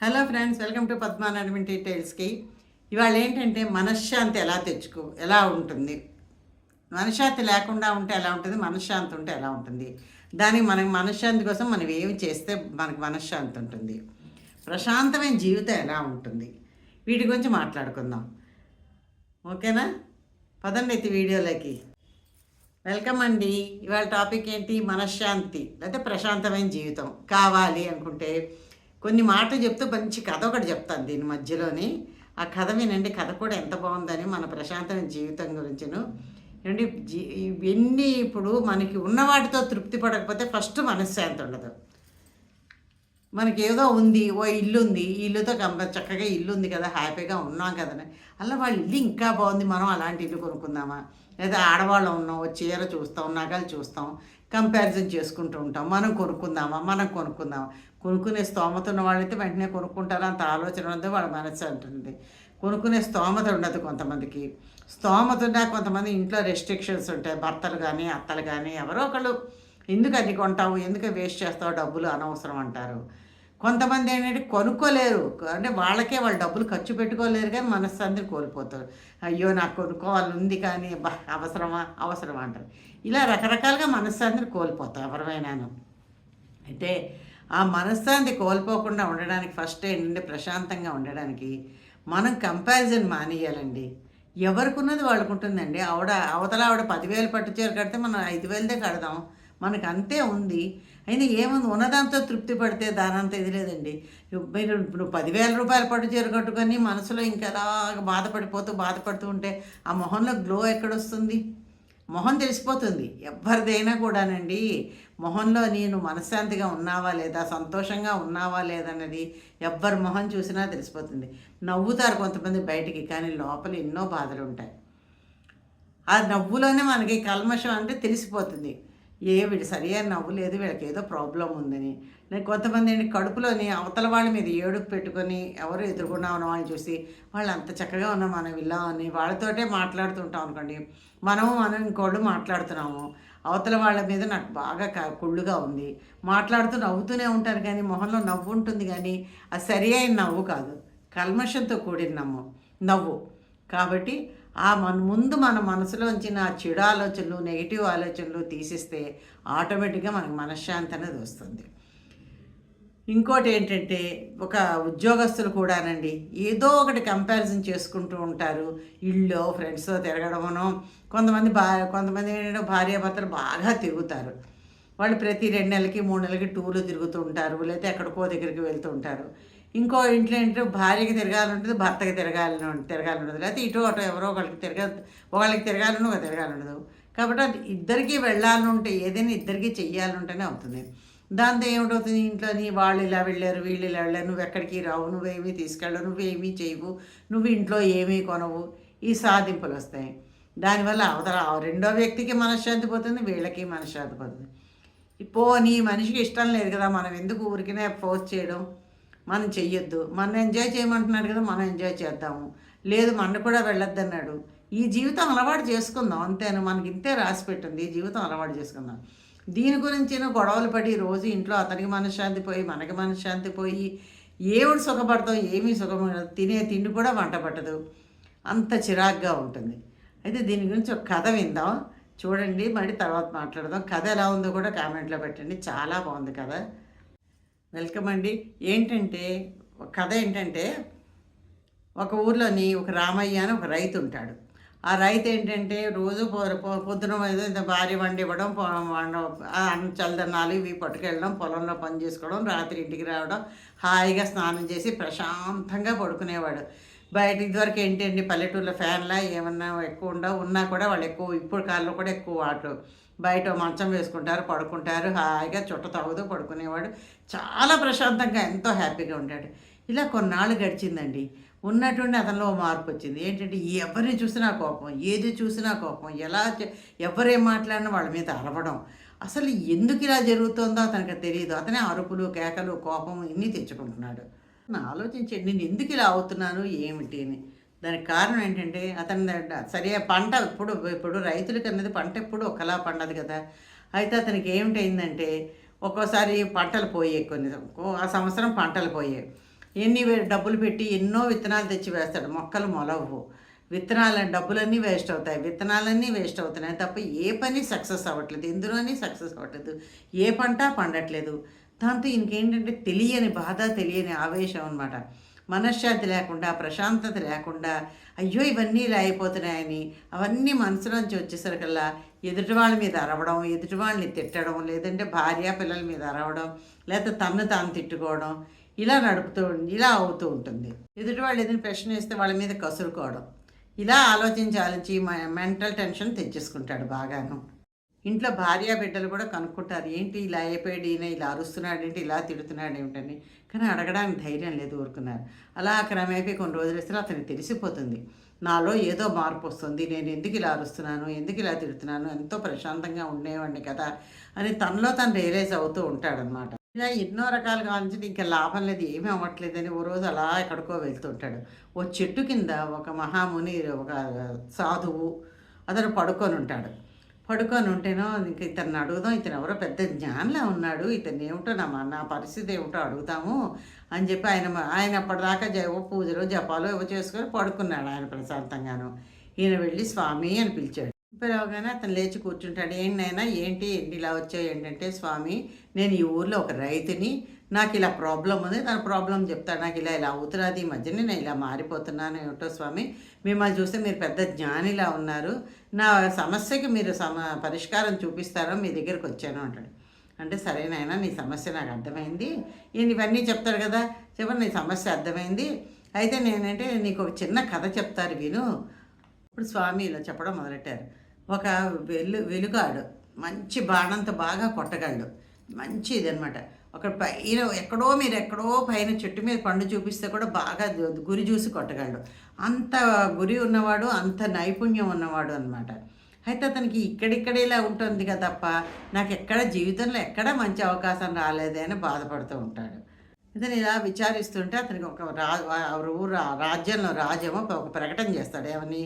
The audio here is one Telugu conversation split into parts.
హలో ఫ్రెండ్స్ వెల్కమ్ టు పద్మానాడమి డీటెయిల్స్కి ఇవాళ ఏంటంటే మనశ్శాంతి ఎలా తెచ్చుకో ఎలా ఉంటుంది? మనశ్శాంతి లేకుండా ఉంటే ఎలా ఉంటుంది? మనశ్శాంతి ఉంటే ఎలా ఉంటుంది? దానికి మనకి మనశ్శాంతి కోసం మనం ఏమి చేస్తే మనకు మనశ్శాంతి ఉంటుంది? ప్రశాంతమైన జీవితం ఎలా ఉంటుంది? వీటి గురించి మాట్లాడుకుందాం. ఓకేనా? పదండి అయితే వీడియోలోకి. వెల్కమ్ అండి. ఇవాళ టాపిక్ ఏంటి? మనశ్శాంతి లేకపోతే ప్రశాంతమైన జీవితం. కావాలి అనుకుంటే కొన్ని మాటలు చెప్తూ మంచి కథ ఒకటి చెప్తాను దీని మధ్యలోని. ఆ కథ వినండి. కథ కూడా ఎంత బాగుందని మన ప్రశాంతమైన జీవితం గురించిను. ఏమండి? ఎన్ని ఇవన్నీ ఇప్పుడు మనకి ఉన్న వాటితో తృప్తి పడకపోతే ఫస్ట్ మనశ్శాంతి ఉండదు. మనకి ఏదో ఉంది ఓ ఇల్లు ఉంది ఈ ఇల్లుతో చక్కగా ఇల్లు ఉంది కదా హ్యాపీగా ఉన్నాం కదా అలా వాళ్ళ ఇల్లు ఇంకా బాగుంది. మనం అలాంటి ఇల్లు కొనుక్కుందామా? లేదా ఆడవాళ్ళం ఉన్నాం ఓ చీర చూస్తాం నగలు చూస్తాం కంపారిజన్ చేసుకుంటూ ఉంటాం. మనం కొనుక్కుందామా? మనం కొనుక్కుందామా? కొనుక్కునే స్తోమత ఉన్న వాళ్ళైతే వెంటనే కొనుక్కుంటారా అంత ఆలోచన ఉందో వాళ్ళ మనసు అంటుంది. కొనుక్కునే స్తోమత ఉండదు కొంతమందికి. స్తోమత ఉన్నా కొంతమంది ఇంట్లో రెస్ట్రిక్షన్స్ ఉంటాయి. భర్తలు కానీ అత్తలు కానీ ఎవరో ఒకళ్ళు ఎందుకు అది కొంటావు? ఎందుకు వేస్ట్ చేస్తావు? డబ్బులు అనవసరం అంటారు. కొంతమంది ఏంటంటే కొనుక్కోలేరు. అంటే వాళ్ళకే వాళ్ళు డబ్బులు ఖర్చు పెట్టుకోలేరు కానీ మనశ్శాంతిని కోల్పోతారు. అయ్యో నాకు కొనుక్కోవాలి ఉంది కానీ అవసరమా? అవసరమా అంటారు. ఇలా రకరకాలుగా మనశ్శాంతిని కోల్పోతాం ఎవరిమైనాను అయితే ఆ మనశ్శాంతి కోల్పోకుండా ఉండడానికి ఫస్ట్ ఏంటంటే ప్రశాంతంగా ఉండడానికి మనం కంపారిజన్ మానేయాలండి. ఎవరికి ఉన్నది వాళ్ళకు ఉంటుందండి ఆవిడ అవతల ఆవిడ పదివేలు పట్టు చీర కడితే మనం ఐదు వేలదే కడదాం. మనకు అంతే ఉంది. అయినా ఏముంది? ఉన్నదాంతో తృప్తి పడితే దానంత ఇది లేదండి. మీరు ఇప్పుడు పదివేల రూపాయలు పట్టు చీర కట్టుకొని మనసులో ఇంకెలా బాధపడిపోతూ బాధపడుతూ ఉంటే ఆ మొహంలో గ్లో ఎక్కడొస్తుంది? మొహం తెలిసిపోతుంది. ఎవరిదైనా కూడానండి మొహంలో నేను మనశ్శాంతిగా ఉన్నావా లేదా సంతోషంగా ఉన్నావా లేదన్నది ఎవ్వరి మొహం చూసినా తెలిసిపోతుంది. నవ్వుతారు కొంతమంది బయటికి కానీ లోపల ఎన్నో బాధలు ఉంటాయి ఆ నవ్వులోనే మనకి కల్మషం అంటే తెలిసిపోతుంది. ఏ వీడు సరియైన నవ్వు లేదు వీళ్ళకి ఏదో ప్రాబ్లం ఉందని. నేను కొంతమంది ఏంటి కడుపులోని అవతల వాళ్ళ మీద ఏడుపు పెట్టుకొని ఎవరు ఎదుర్కొన్నా ఉన్నామని చూసి వాళ్ళు అంత చక్కగా ఉన్నాం మనం వెళ్ళామని వాళ్ళతోటే మాట్లాడుతుంటాం అనుకోండి. మనము మనం ఇంకోళ్ళు మాట్లాడుతున్నాము. అవతల వాళ్ళ మీద నాకు బాగా క- కుళ్ళుగా ఉంది. మాట్లాడుతూ నవ్వుతూనే ఉంటారు కానీ మొహంలో నవ్వు ఉంటుంది కానీ అది సరి అయిన నవ్వు కాదు. కల్మషంతో కూడిన నవ్వు నవ్వు. కాబట్టి ఆ మన ముందు మన మనసులోంచి నా చెడు ఆలోచనలు నెగిటివ్ ఆలోచనలు తీసిస్తే ఆటోమేటిక్గా మనకి మనశ్శాంతి అనేది వస్తుంది. ఇంకోటి ఏంటంటే ఒక ఉద్యోగస్తులు కూడానండి ఏదో ఒకటి కంపారిజన్ చేసుకుంటూ ఉంటారు. ఇల్లు ఫ్రెండ్స్తో తిరగడమనో కొంతమంది భా కొంతమంది ఏంటంటే భార్యాభర్తలు బాగా తిరుగుతారు. వాళ్ళు ప్రతి రెండు నెలలకి మూడు నెలలకి టూర్లు తిరుగుతూ ఉంటారు లేకపోతే ఎక్కడికో దగ్గరికి వెళ్తూ ఉంటారు. ఇంకో ఇంట్లో ఏంటంటే భార్యకి తిరగాలంటుంది భర్తకి తిరగాలని ఉం- తిరగాలని ఉండదు. లేకపోతే ఇటు అటు ఎవరో ఒకరికి తిరగ ఒకళ్ళకి తిరగాలని ఒక తిరగాలండదు ఉండదు. కాబట్టి అది ఇద్దరికీ వెళ్ళాలని ఉంటే ఏదైనా ఇద్దరికీ చెయ్యాలని ఉంటేనే అవుతుంది. దాంతో ఏమిటవుతుంది? ఇంట్లోని వాళ్ళు ఇలా వెళ్ళారు వీళ్ళు ఇలా వెళ్ళారు నువ్వు ఎక్కడికి రావు నువ్వేమీ తీసుకెళ్ళవు నువ్వేమీ చేయవు నువ్వు ఇంట్లో ఏమీ కొనవు. ఈ సాధింపులు వస్తాయి. దానివల్ల అవతల రెండో వ్యక్తికి మనశ్శాంతి పోతుంది వీళ్ళకి మనశ్శాంతి పోతుంది. పోనీ మనిషికి ఇష్టం లేదు కదా మనం ఎందుకు ఊరికినే ఫోర్స్ చేయడం? మనం చెయ్యొద్దు. మనం ఎంజాయ్ చేయమంటున్నాడు కదా మనం ఎంజాయ్ చేద్దాము. లేదు మన కూడా వెళ్ళొద్దు అన్నాడు ఈ జీవితం అలవాటు చేసుకుందాం అంతేను. మనకి ఇంతే రాసి పెట్టింది ఈ జీవితం అలవాటు చేసుకుందాం. దీని గురించి గొడవలు పడి రోజు ఇంట్లో అతనికి మనశ్శాంతి పోయి మనకి మనశ్శాంతి పోయి ఏమిటి సుఖపడతాం ఏమీ సుఖం తినే తిండి కూడా వంట పట్టదు. అంత చిరాగ్గా ఉంటుంది. అయితే దీని గురించి ఒక కథ విందాం. చూడండి మరి తర్వాత మాట్లాడదాం. కథ ఎలా ఉందో కూడా కామెంట్లో పెట్టండి. చాలా బాగుంది కథ. వెల్కమ్ అండి. ఏంటంటే ఒక కథ ఏంటంటే ఒక ఊర్లోని ఒక రామయ్య అని ఒక రైతు ఉంటాడు. ఆ రైతు ఏంటంటే రోజు పొ- పొద్దున ఏదో ఇంత భార్య వండి ఇవ్వడం పొ- చల్లదన్నాలు ఇవి పట్టుకెళ్ళడం పొలంలో పని చేసుకోవడం రాత్రి ఇంటికి రావడం హాయిగా స్నానం చేసి ప్రశాంతంగా పడుకునేవాడు. బయట ఇదివరకు ఏంటండి పల్లెటూళ్ళ ఫ్యాన్లా ఏమన్నా ఎక్కువ ఉండవు ఉన్నా కూడా వాళ్ళు ఎక్కువ ఇప్పుడు కాలంలో కూడా ఎక్కువ వాటర్ బయట మంచం వేసుకుంటారు పడుకుంటారు హాయిగా చుట్ట తాగుతూ పడుకునేవాడు. చాలా ప్రశాంతంగా ఎంతో హ్యాపీగా ఉంటాడు ఇలా కొన్నాళ్ళు గడిచిందండి. ఉన్నటువంటి అతనిలో మార్పు వచ్చింది. ఏంటంటే ఎవరిని చూసినా కోపం ఏది చూసినా కోపం ఎలా చే- ఎవరేం మాట్లాడినా వాళ్ళ మీద అరవడం. అసలు ఎందుకు ఇలా జరుగుతుందో అతనికి తెలియదు అతనే అరుపులు కేకలు కోపం ఇన్ని తెచ్చుకుంటున్నాడు. నా ఆలోచించండి నేను ఎందుకు ఇలా అవుతున్నాను ఏమిటి అని. దానికి కారణం ఏంటంటే అతని సరే పంట ఇప్పుడు ఇప్పుడు రైతులకి అన్నది పంట ఎప్పుడు ఒకలా పండదు కదా. అయితే అతనికి ఏమిటైందంటే ఒక్కోసారి పంటలు పోయాయి కొన్ని ఆ సంవత్సరం పంటలు పోయాయి. ఎన్ని డబ్బులు పెట్టి ఎన్నో విత్తనాలు తెచ్చి వేస్తాడు. మొక్కలు మొలవు. విత్తనాల డబ్బులన్నీ వేస్ట్ అవుతాయి. విత్తనాలన్నీ వేస్ట్ అవుతున్నాయి తప్ప ఏ పని సక్సెస్ అవ్వట్లేదు. ఎందులోని సక్సెస్ అవ్వట్లేదు? ఏ పంట పండట్లేదు? దాంతో ఇంకేంటంటే తెలియని బాధ తెలియని ఆవేశం అనమాట మనశ్శాంతి లేకుండా ప్రశాంతత లేకుండా అయ్యో ఇవన్నీ ఇలా అయిపోతున్నాయని అవన్నీ మనసులోంచి వచ్చేసరికల్లా ఎదుటి వాళ్ళ మీద అరవడం ఎదుటి వాళ్ళని తిట్టడం లేదంటే భార్య పిల్లల మీద అరవడం లేకపోతే తన్ను తాను తిట్టుకోవడం ఇలా నడుపుతూ ఇలా అవుతూ ఉంటుంది. ఎదుటి వాళ్ళు ఏదైనా ప్రశ్న వేస్తే వాళ్ళ మీద కసురుకోవడం. ఇలా ఆలోచించి ఆలోచించి మెంటల్ టెన్షన్ తెచ్చేసుకుంటాడు బాగాను. ఇంట్లో భార్య బిడ్డలు కూడా కనుక్కుంటారు ఏంటి ఇలా అయిపోయాడు ఈయన ఇలా అరుస్తున్నాడు ఏంటి ఇలా తిడుతున్నాడు ఏమిటని? కానీ అడగడానికి ధైర్యం లేదు ఊరుకున్నారు. అలా క్రమేపీ కొన్ని రోజులు ఇస్తే అతనికి తెలిసిపోతుంది. నాలో ఏదో మార్పు వస్తుంది నేను ఎందుకు ఇలా అరుస్తున్నాను ఎందుకు ఇలా తిడుతున్నాను ఎంతో ప్రశాంతంగా ఉండేవాడిని కదా అని తనలో తను రియలైజ్ అవుతూ ఉంటాడనమాట ఇలా ఎన్నో రకాలుగా ఆలోచించి ఇంకా లాభం లేదు ఏమీ అవ్వట్లేదని ఓ రోజు అలా ఎక్కడికో వెళ్తుంటాడు. ఓ చెట్టు కింద ఒక మహాముని ఒక సాధువు అతను పడుకొని ఉంటాడు. పడుకొని ఉంటేనో ఇంక ఇతన్ని అడుగుదాం ఇతను ఎవరో పెద్ద జ్ఞానంలో ఉన్నాడు ఇతను ఏమిటో నా నా పరిస్థితి ఏమిటో అడుగుతాము అని చెప్పి ఆయన ఆయన అప్పటిదాకా జవ పూజలు జపాలు ఏవో చేసుకొని పడుకున్నాడు ఆయన ప్రశాంతంగాను. ఈయన వెళ్ళి స్వామి అని పిలిచాడు. పిలవగానే అతను లేచి కూర్చుంటాడు. ఏంటైనా ఏంటి? ఎండి ఇలా వచ్చావు ఏంటంటే స్వామి నేను ఈ ఊర్లో ఒక రైతుని. నాకు ఇలా ప్రాబ్లం ఉంది. తన ప్రాబ్లం చెప్తాను నాకు ఇలా ఇలా అవుతున్నది ఈ మధ్యనే నేను ఇలా మారిపోతున్నాను. ఏమిటో స్వామి మిమ్మల్ని చూస్తే మీరు పెద్ద జ్ఞానిలా ఉన్నారు. నా సమస్యకి మీరు సమ పరిష్కారం చూపిస్తారో? మీ దగ్గరికి వచ్చాను. అంటాడు. అంటే సరేనైనా నీ సమస్య నాకు అర్థమైంది. ఈయన ఇవన్నీ చెప్తాడు కదా. చెప్పండి నీ సమస్య అర్థమైంది. అయితే నేనంటే నీకు ఒక చిన్న కథ చెప్తారు విను. ఇప్పుడు స్వామి ఇలా చెప్పడం మొదలెట్టారు. ఒక వెలు వెలుగాడు మంచి బాణంతో బాగా కొట్టగలడు. మంచి ఇదనమాట ఒక పైన ఎక్కడో మీరు ఎక్కడో పైన చెట్టు మీద పండు చూపిస్తే కూడా బాగా గురి చూసి కొట్టగలడు. అంత గురి ఉన్నవాడు అంత నైపుణ్యం ఉన్నవాడు అనమాట అయితే అతనికి ఇక్కడిక్కడ ఇలా ఉంటుంది కదా తప్ప నాకు ఎక్కడ జీవితంలో ఎక్కడ మంచి అవకాశం రాలేదే అని బాధపడుతూ ఉంటాడు. ఇతను ఇలా విచారిస్తుంటే అతనికి ఒక రా ఊరు రాజ్యంలో రాజేమో ఒక ప్రకటన చేస్తాడు. ఏమని?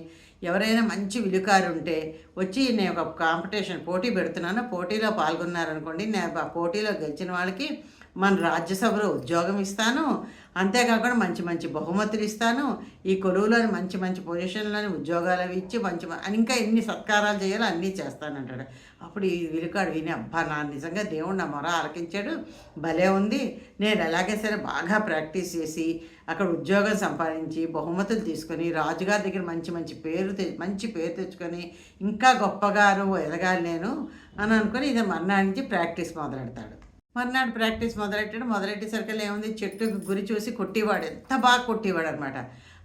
ఎవరైనా మంచి విలుకారు ఉంటే వచ్చి నేను ఒక కాంపిటీషన్ పోటీ పెడుతున్నాను. పోటీలో పాల్గొన్నారనుకోండి నేను ఆ పోటీలో గెలిచిన వాళ్ళకి మన రాజ్యసభలో ఉద్యోగం ఇస్తాను. అంతేకాకుండా మంచి మంచి బహుమతులు ఇస్తాను. ఈ కొలువులోని మంచి మంచి పొజిషన్లోని ఉద్యోగాలు అవి ఇచ్చి మంచి అని ఇంకా ఎన్ని సత్కారాలు చేయాలో అన్నీ చేస్తానంటాడు అప్పుడు ఈ విలుకాడు విని అబ్బా నా నిజంగా దేవుడు నా మొర ఆలకించాడు. భలే ఉంది. నేను ఎలాగే సరే బాగా ప్రాక్టీస్ చేసి అక్కడ ఉద్యోగం సంపాదించి బహుమతులు తీసుకొని రాజుగారి దగ్గర మంచి మంచి పేరు తె- మంచి పేరు తెచ్చుకొని ఇంకా గొప్పగారు ఎదగాలి నేను అని అనుకుని ఇది మర్నాడు నుంచి ప్రాక్టీస్ మొదలెడతాడు. మర్నాడు ప్రాక్టీస్ మొదలెట్టాడు. మొదలెట్టేసరికి ఏముంది? చెట్టు గురి చూసి కొట్టేవాడు. ఎంత బాగా కొట్టేవాడు అనమాట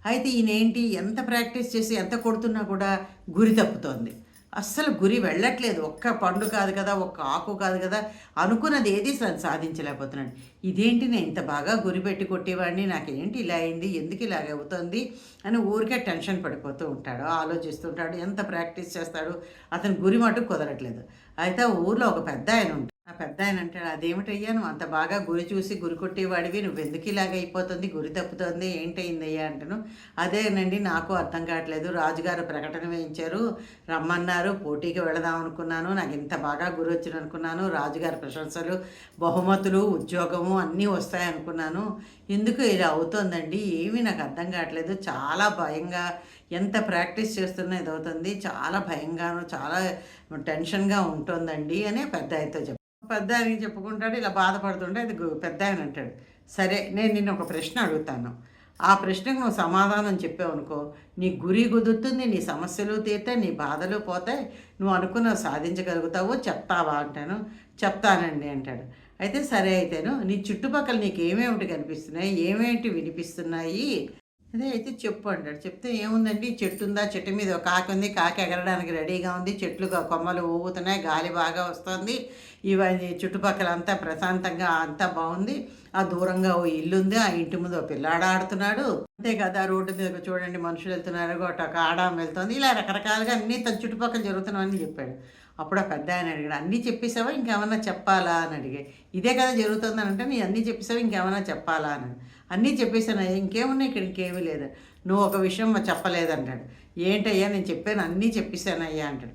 అయితే ఈయన ఏంటి ఎంత ప్రాక్టీస్ చేసి ఎంత కొడుతున్నా కూడా గురి తప్పుతోంది. అస్సలు గురి వెళ్ళట్లేదు. ఒక్క పండు కాదు కదా ఒక్క ఆకు కాదు కదా అనుకున్నది ఏది సాధించలేకపోతున్నాను సాధించలేకపోతున్నాడు. ఇదేంటి? నేను ఇంత బాగా గురి పెట్టి కొట్టేవాడిని నాకేంటి ఇలా అయింది ఎందుకు ఇలాగ అవుతుంది అని ఊరికే టెన్షన్ పడిపోతూ ఉంటాడు ఆలోచిస్తుంటాడు ఎంత ప్రాక్టీస్ చేస్తాడు? అతని గురి మటుకు కుదరట్లేదు. అయితే ఊర్లో ఒక పెద్ద ఆయన ఉంటాడు. ఆ పెద్ద ఆయన అంటాడు అదేమిటయ్యా నువ్వు అంత బాగా గురి చూసి గురి కొట్టేవాడివి నువ్వు ఎందుకు ఇలాగ అయిపోతుంది గురి తప్పుతోంది ఏంటయిందయ్యా? అంటాను. అదేనండి నాకు అర్థం కావట్లేదు రాజుగారు ప్రకటన వేయించారు రమ్మన్నారు పోటీకి వెళదాం అనుకున్నాను నాకు ఇంత బాగా గురి వచ్చిన అనుకున్నాను రాజుగారి ప్రశంసలు బహుమతులు ఉద్యోగము అన్నీ వస్తాయనుకున్నాను. ఎందుకు ఇలా అవుతోందండి? ఏమీ నాకు అర్థం కావట్లేదు. చాలా భయంగా ఎంత ప్రాక్టీస్ చేస్తున్నా ఇది అవుతుంది చాలా భయంగాను చాలా టెన్షన్గా ఉంటుందండి అని పెద్ద ఆయనతో పెద్ద ఆయన చెప్పుకుంటాడు ఇలా బాధపడుతుంటే అది పెద్ద ఆయన అంటాడు. సరే నేను నిన్ను ఒక ప్రశ్న అడుగుతాను. ఆ ప్రశ్నకు నువ్వు సమాధానం చెప్పావు అనుకో నీ గురి కుదురుతుంది నీ సమస్యలు తీరుతాయి నీ బాధలు పోతాయి నువ్వు అనుకున్న సాధించగలుగుతావు చెప్తావా అంటాను. చెప్తానండి అంటాడు. అయితే సరే అయితేను నీ చుట్టుపక్కల నీకు ఏమేమిటి కనిపిస్తున్నాయి ఏమేమిటి వినిపిస్తున్నాయి అదే అయితే చెప్పు అంటాడు. చెప్తే ఏముందండి? చెట్టు ఉందా? చెట్టు మీద ఒక కాకి ఉంది. కాకి ఎగరడానికి రెడీగా ఉంది. చెట్లు కొమ్మలు ఊగుతున్నాయి. గాలి బాగా వస్తుంది. ఇవన్నీ చుట్టుపక్కల అంతా ప్రశాంతంగా అంతా బాగుంది. ఆ దూరంగా ఓ ఇల్లు ఉంది. ఆ ఇంటి ముందు ఓ ఆడుతున్నాడు. అంతే కదా రోడ్డు మీద చూడండి మనుషులు వెళ్తున్నారు. ఒకటి ఒక ఆడాం వెళ్తుంది. ఇలా రకరకాలుగా అన్నీ తన చుట్టుపక్కల జరుగుతున్నామని చెప్పాడు. అప్పుడు ఆ పెద్ద ఆయన అడిగాడు అన్నీ చెప్పేసావా ఇంకేమన్నా చెప్పాలా? అని అడిగాడు. ఇదే కదా జరుగుతుందని అంటే నీ అన్నీ చెప్పేసావా ఇంకేమన్నా చెప్పాలా? అని అన్నీ చెప్పేసాను ఇంకేమున్నాయి ఇక్కడ? ఇంకేమీ లేదు. నువ్వు ఒక విషయం చెప్పలేదంటాడు. ఏంటయ్యా నేను చెప్పాను అన్నీ చెప్పేశానయ్యా అంటాడు.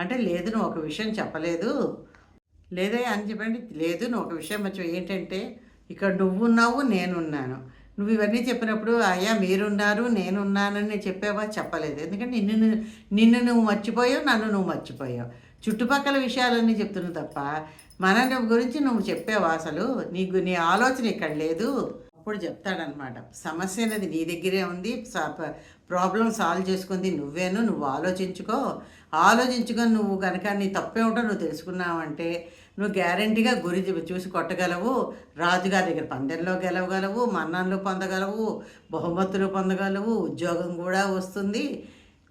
అంటే లేదు నువ్వు ఒక విషయం చెప్పలేదు. లేదయ్యా అని చెప్పండి. లేదు నువ్వు ఒక విషయం మర్చిపో ఏంటంటే ఇక్కడ నువ్వున్నావు నేనున్నాను. నువ్వు ఇవన్నీ చెప్పినప్పుడు అయ్యా మీరున్నారు నేనున్నానని చెప్పావా? చెప్పలేదు. ఎందుకంటే నిన్ను నిన్ను నువ్వు మర్చిపోయావు నన్ను నువ్వు మర్చిపోయావు. చుట్టుపక్కల విషయాలన్నీ చెప్తున్నావు తప్ప మన గురించి నువ్వు చెప్పావా అసలు? నీకు నీ ఆలోచన ఇక్కడ లేదు. అప్పుడు చెప్తాడనమాట సమస్య అనేది నీ దగ్గరే ఉంది ప్రాబ్లం సాల్వ్ చేసుకుంది నువ్వేను నువ్వు ఆలోచించుకో. ఆలోచించుకొని నువ్వు కనుక నీ తప్పేమిటో నువ్వు తెలుసుకున్నావంటే నువ్వు గ్యారంటీగా గురి చూసి కొట్టగలవు. రాజుగారి దగ్గర పందెంలో గెలవగలవు మన్నాన్లు పొందగలవు బహుమతులు పొందగలవు ఉద్యోగం కూడా వస్తుంది.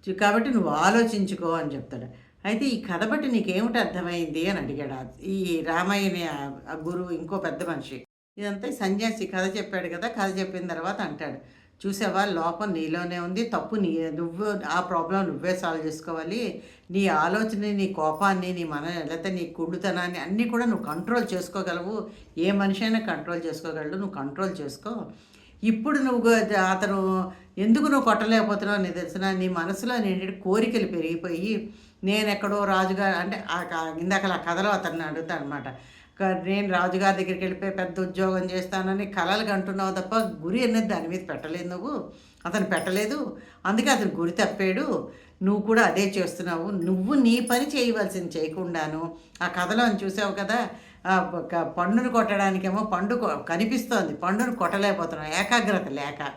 కాబట్టి నువ్వు ఆలోచించుకో అని చెప్తాడు. అయితే ఈ కథ బట్టి నీకేమిటి అర్థమైంది అని అడిగాడు. ఈ రామాయణ ఆ గురువు ఇంకో పెద్ద మనిషి. ఇదంతా సన్యాసి కథ చెప్పాడు కదా కథ చెప్పిన తర్వాత అంటాడు. చూసావా లోపం నీలోనే ఉంది తప్పు నీ నువ్వు ఆ ప్రాబ్లం నువ్వే సాల్వ్ చేసుకోవాలి. నీ ఆలోచన నీ కోపాన్ని నీ మన లేకపోతే నీ కుళ్ళుతనాన్ని అన్నీ కూడా నువ్వు కంట్రోల్ చేసుకోగలవు. ఏ మనిషి అయినా కంట్రోల్ చేసుకోగలడు నువ్వు కంట్రోల్ చేసుకో. ఇప్పుడు నువ్వు అతను ఎందుకు నువ్వు కొట్టలేకపోతున్నావు నీ తెలిసిన నీ మనసులో నేను కోరికలు పెరిగిపోయి నేను ఎక్కడో రాజుగారు అంటే ఆ ఇందాక ఆ కథలో అతన్ని అడుగుతాను అనమాట నేను రాజుగారి దగ్గరికి వెళ్ళిపోయి పెద్ద ఉద్యోగం చేస్తానని కలలు కంటున్నావు తప్ప గురి అనేది దాని మీద పెట్టలేదు నువ్వు. అతను పెట్టలేదు. అందుకే అతను గురి తప్పాడు. నువ్వు కూడా అదే చేస్తున్నావు. నువ్వు నీ పని చేయవలసింది చేయకుండాను. ఆ కథలో చూసావు కదా పండును కొట్టడానికేమో పండు కొ- కనిపిస్తోంది. పండును కొట్టలేకపోతున్నావు. ఏకాగ్రత లేక.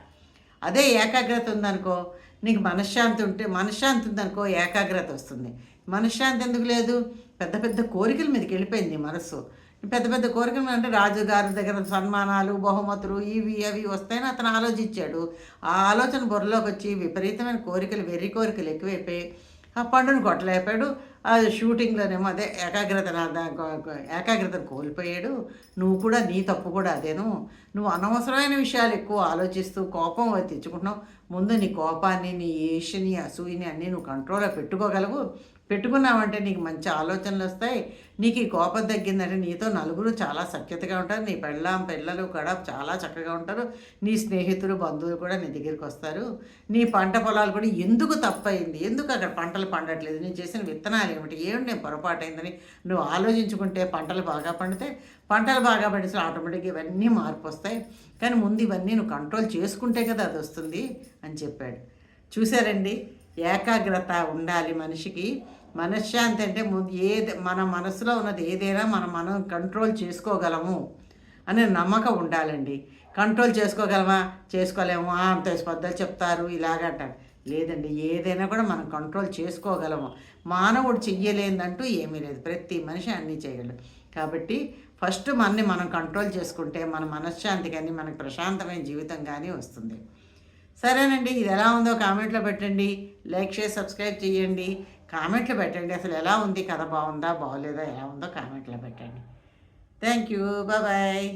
అదే ఏకాగ్రత ఉందనుకో నీకు మనశ్శాంతి ఉంటే మనశ్శాంతి ఉందనుకో ఏకాగ్రత వస్తుంది. మనశ్శాంతి ఎందుకు లేదు? పెద్ద పెద్ద కోరికల మీదకి వెళ్ళిపోయింది మనస్సు. పెద్ద పెద్ద కోరికలు అంటే రాజుగారి దగ్గర సన్మానాలు బహుమతులు ఇవి అవి వస్తాయని అతను ఆలోచించాడు. ఆ ఆలోచన బుర్రలోకి వచ్చి విపరీతమైన కోరికలు వెర్రి కోరికలు ఎక్కువైపోయి ఆ పండును కొట్టలేపాడు ఆ షూటింగ్లోనేమో అదే ఏకాగ్రత ఏకాగ్రతను కోల్పోయాడు. నువ్వు కూడా నీ తప్పు కూడా అదేను. నువ్వు అనవసరమైన విషయాలు ఎక్కువ ఆలోచిస్తూ కోపం తెచ్చుకుంటున్నావు. ముందు నీ కోపాన్ని నీ ఈర్ష్యని అసూయని అన్నీ నువ్వు కంట్రోల్లో పెట్టుకోగలవు. పెట్టుకున్నావంటే నీకు మంచి ఆలోచనలు వస్తాయి. నీకు ఈ కోపం తగ్గిందంటే నీతో నలుగురు చాలా సఖ్యతగా ఉంటారు. నీ పెళ్ళాం పిల్లలు కూడా చాలా చక్కగా ఉంటారు. నీ స్నేహితులు బంధువులు కూడా నీ దగ్గరికి వస్తారు. నీ పంట పొలాలు కూడా ఎందుకు తప్పయింది ఎందుకు అక్కడ పంటలు పండట్లేదు? నేను చేసిన విత్తనాలు ఏమిటి? ఏమిటి నేను పొరపాటైందని నువ్వు ఆలోచించుకుంటే పంటలు బాగా పండితే పంటలు బాగా పండిస్తే ఆటోమేటిక్గా ఇవన్నీ మార్పు వస్తాయి. కానీ ముందు ఇవన్నీ నువ్వు కంట్రోల్ చేసుకుంటే కదా అది వస్తుంది అని చెప్పాడు. చూసారండి ఏకాగ్రత ఉండాలి మనిషికి. మనశ్శాంతి అంటే ముందు ఏది మన మనసులో ఉన్నది ఏదైనా మనం మనం కంట్రోల్ చేసుకోగలము అనే నమ్మకం ఉండాలండి. కంట్రోల్ చేసుకోగలమా? చేసుకోలేము. అంత పద్ధతులు చెప్తారు ఇలాగంటారు లేదండి ఏదైనా కూడా మనం కంట్రోల్ చేసుకోగలము. మానవుడు చెయ్యలేదంటూ ఏమీ లేదు. ప్రతి మనిషి అన్నీ చేయగలడు. కాబట్టి ఫస్ట్ మనని మనం కంట్రోల్ చేసుకుంటే మన మనశ్శాంతి కానీ మనకు ప్రశాంతమైన జీవితం కానీ వస్తుంది. సరేనండి ఇది ఎలా ఉందో కామెంట్లో పెట్టండి లైక్ చేసి సబ్స్క్రైబ్ చేయండి. కామెంట్లో పెట్టండి అసలు ఎలా ఉంది కథ బాగుందా బాగోలేదా ఎలా ఉందో కామెంట్లో పెట్టండి. Thank you bye.